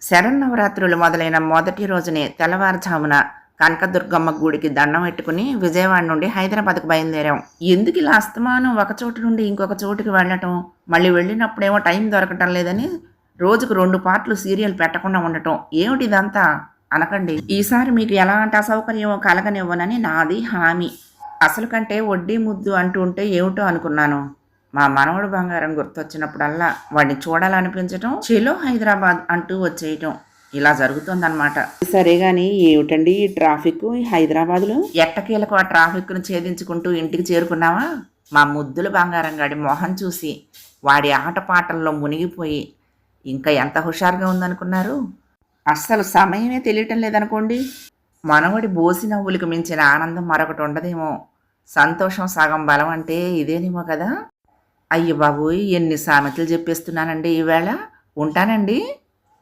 శరన్నవరాత్రులు మొదలైన మొదటి రోజునే తెల్లవారుజామున కనకదుర్గమ్మ గుడికి దండం పెట్టుకుని విజయవాడ నుండి హైదరాబాద్కు బయలుదేరాం. ఎందుకు ఇలా అస్తమానం? ఒక చోటు నుండి ఇంకొక చోటుకి వెళ్ళటం? మళ్ళీ వెళ్ళినప్పుడేమో టైం దొరకటం లేదని రోజుకు రెండు పార్ట్లు సీరియల్ పెట్టకుండా ఉండటం. ఏమిటి ఇదంతా? అనకండి. ఈసారి మీకు ఎలాంటి అసౌకర్యం కలగనివ్వనని నాది హామీ. అసలు కంటే వడ్డీ ముద్దు అంటూ ఉంటే ఏమిటో అనుకున్నాను. మా మనవడు బంగారం గుర్తొచ్చినప్పుడల్లా వాడిని చూడాలనిపించటం చెలో హైదరాబాద్ అంటూ వచ్చేయటం ఇలా జరుగుతుందన్నమాట. సరే గాని ఏమిటండి ఈ ట్రాఫిక్? ఈ హైదరాబాద్లో? ఎట్టకేలకు ఆ ట్రాఫిక్ను ఛేదించుకుంటూ ఇంటికి చేరుకున్నావా? మా ముద్దుల బంగారం గాడి మొహం చూసి వాడి ఆటపాటల్లో మునిగిపోయి ఇంకా ఎంత హుషారుగా ఉందనుకున్నారు? అస్సలు సమయమే తెలియటం లేదనుకోండి. మనవడి బోసి నవ్వులకు మించిన ఆనందం మరొకటి ఉండదేమో. సంతోషం సగం బలం అంటే ఇదేనేమో కదా? అయ్య బాబు ఎన్ని సామెతలు చెప్పేస్తున్నానండి ఈవేళ? ఉంటానండి.